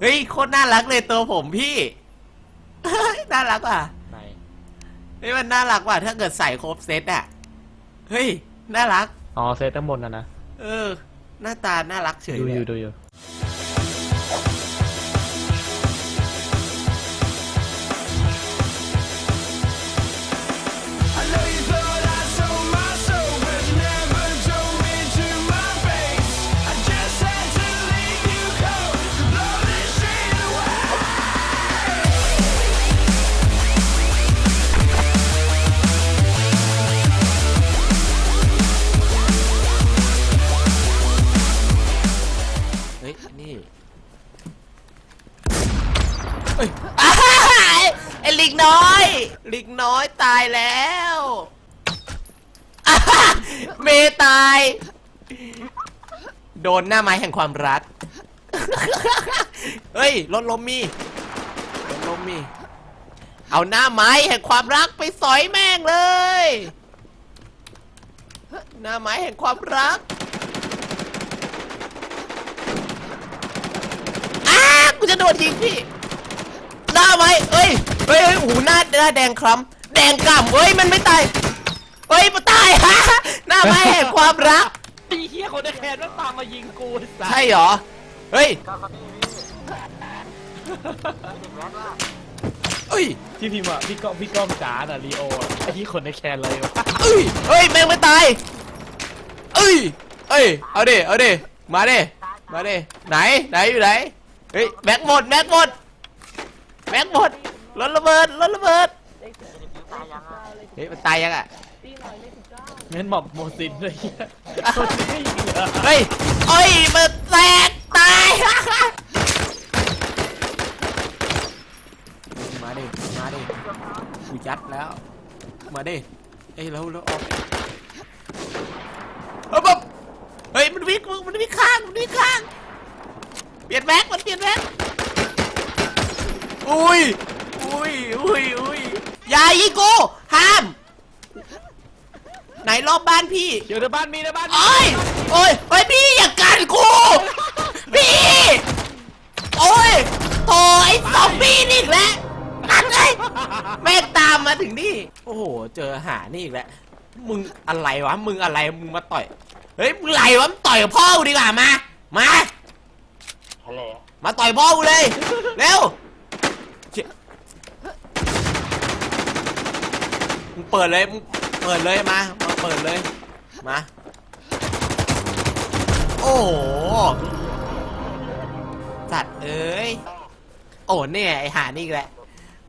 เฮ้ยโคตรน่ารักเลยตัวผมพี่ น่ารักว่ะไหนเฮ้ยมันน่ารักว่ะถ้าเกิดใส่ครบเซตอะเฮ้ย น่ารัก อ๋อเซตทั้งบนนะนะ เออ หน้าตาน่ารักเฉยดูเลอยู่ยดูอยู่ ลิงน้อย ลิงน้อยตายแล้วอ้าเมย์ตาย โดนหน้าไม้แห่งความรัก เฮ้ยรถลมมีรถลมมี เอาหน้าไม้แห่งความรักไปสอยแม่งเลย หน้าไม้แห่งความรัก อ้ากูจะโดนยิงพี่ หน้าไม้เอ้ย เฮ้ยเฮ้ยโอ้โหหน้าหน้าแดงคล้ำแดงกล่ำเฮ้ยมันไม่ตายเฮ้ยมันตายฮะหน้าไม้แห่งความรักไอ้เหี้ยคนในแคนมันตามมายิงกูไอ้สัสใช่เหรอเฮ้ยเอ้ยที่พิมพ์อะพี่ก้องพี่ก้องจ๋าน่ะลีโออะไอ้ที่คนในแคนเลยวะเอ้ยเฮ้ยแม่งไม่ตายเอ้ยเอ้ยเอาดิเอาดิมาดิมาดิไหนไหนอยู่ไหนเฮ้ยแม็กหมดแม็กหมดแม็กหมด รถระเบิดรถระเบิดเฮ้ยมันตายยังอะงั้นหมอบโมซินเลยเหี้ยคนนี้ไม่ยิงเหรอเฮ้ยเอ้ยมันแตกตาย มาดิมาดิกูยัดแล้ว มาดิเอ้ยแล้วแล้วออกเอาบบเฮ้ยมันวิ่งมันวิ่งข้างมันวิ่งข้าง เปลี่ยนแม็กมันเปลี่ยนแม็กอุ้ยอุ้ยอุ้ยอุ้ย อย่ายิงกูห้าม ไหนรอบบ้านพี่เดี๋ยวในบ้านมีในบ้านมีโอ้ยโอ้ยโอ้ยพี่อย่ากันกู พี่ โอ้ยโถ่ไอ้สองพี่นี่อีกแล้วนั่นไงแม่งตามมาถึงนี่ โอ้โห เจอหานี่อีกแล้ว มึงอะไรวะ มึงอะไร มึงมาต่อย เฮ้ย มึงไรวะมึงต่อยกับพ่อกูดีกว่ามา มา ฮัลโหลมาต่อยพ่อกูเลย เร็วเชี่ย มึงเปิดเลยมึงเปิดเลยมามาเปิดเลยมาโอ้โหสัตว์เอ้ยโอ้เนี่ยไอหานี่อีกแหละ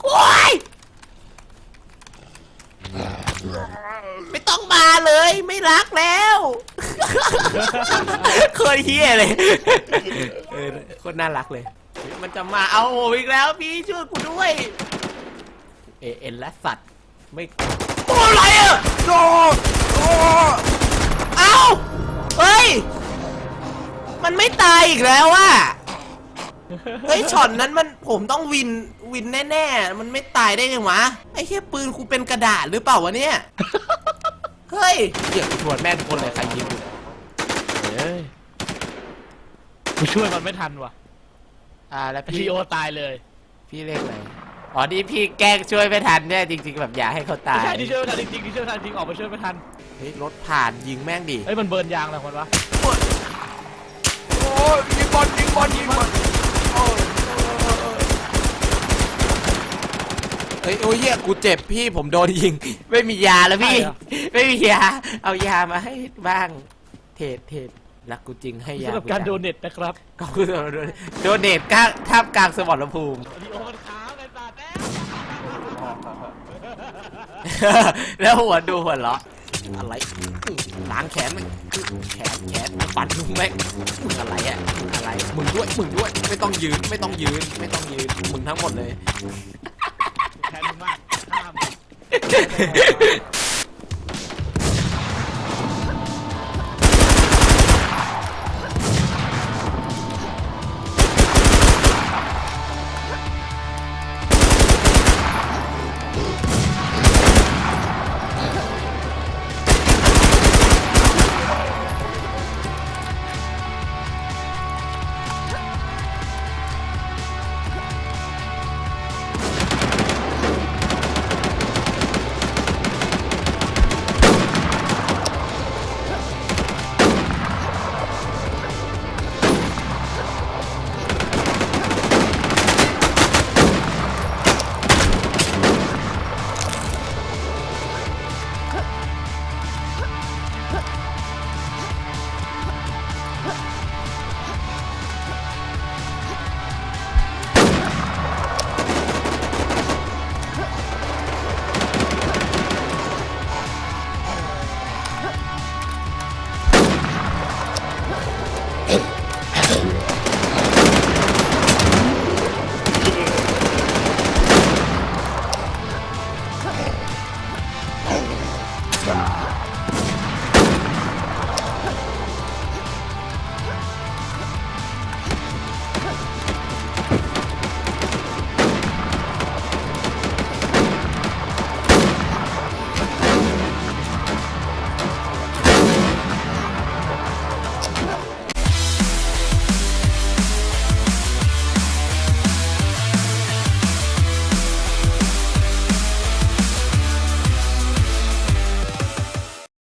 กล้วยไม่ต้องมาเลยไม่รักแล้วเคยเฮี้ยเลยเออโคตรน่ารักเลย มันจะมาเอาผมอีกแล้วพี่ช่วยกูด้วย เอเอ็นและสัตว์ไม่ อ้อะไรอะโดโอ้เอ้าเฮ้ย มันไม่ตายอีกแล้วอะเฮ้ยช็อตนั้นมันผมต้องวินวินแน่ๆ มันไม่ตายได้ไงวะ ไอ้เหี้ยปืนกูเป็นกระดาษหรือเปล่าวะเนี่ย เฮ้ยเดี๋ยวชวนแม่ทุกคนเลยใครยิงกูเฮ้ยกูช่วยมันไม่ทันว่ะอ่าแล้วลีพี่โอตายเลย พี่เรียกอะไร อ๋อนี่พี่แกล้งช่วยไม่ทันเนี่ยจริง ๆ แบบอยากให้เขาตาไม่ยใช่ที่ช่วยไม่ทันจริงๆที่ช่วยไม่ทันจริงออกมาช่วยไม่ทันเฮ้ยรถผ่านยิงแม่งดิเฮ้ยมันเบิร์นยางอะไรคนวะโอ้ยยิงบอลยิงบอลยิงบอลโอ้ยเฮ้ยโอ้ยเหี้ยกูเจ็บพี่ผมโดนยิง ไม่มียาแล้วพี่ ไม่มียา เอายามาให้บ้าง เทรดเทรดรักกูจริงให้ยาสำหรับการโดเน็ตนะครับก็คือโดนเดทก้าท่ามกลางสมรภูมิลีโอมันค้างเลยตาแต้ แล้วหัวดูหัวเราะอะไรล้างแขนมันแขนแขนฟันมึงแม่งมึงอะไรอะมึงอะไรมึงด้วยมึงด้วยไม่ต้องยืนไม่ต้องยืนไม่ต้องยืนมึงทั้งหมดเลยแทนมึงมากห้าม